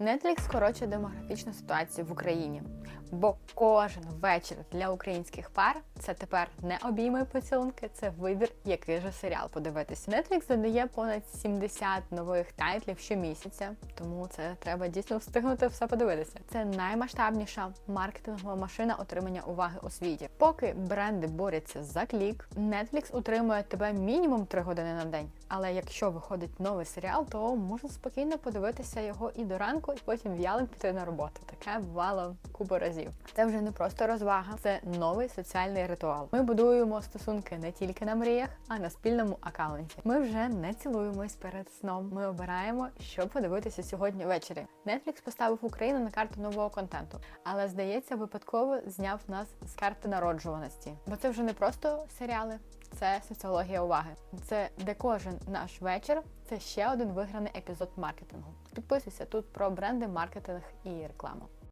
Netflix скорочує демографічну ситуацію в Україні, бо кожен вечір для українських пар це тепер не обійми поцілунки, це вибір, який же серіал подивитися. Netflix додає понад 70 нових тайтлів щомісяця, тому це треба дійсно встигнути все подивитися. Це наймасштабніша маркетингова машина отримання уваги у світі. Поки бренди борються за клік, Netflix утримує тебе мінімум 3 години на день. Але якщо виходить новий серіал, то можна спокійно подивитися його і до ранку, і потім в'ялим піти на роботу. Таке бувало купу разів. Це вже не просто розвага, це новий соціальний ритуал. Ми будуємо стосунки не тільки на мріях, а на спільному аккаунті. Ми вже не цілуємось перед сном. Ми обираємо, що подивитися сьогодні ввечері. Netflix поставив Україну на карту нового контенту, але здається, випадково зняв нас з карти народжуваності. Бо це вже не просто серіали, це соціологія уваги. Це де кожен наш вечір. Це ще один виграний епізод маркетингу. Підписуйся тут про бренди, маркетинг і рекламу.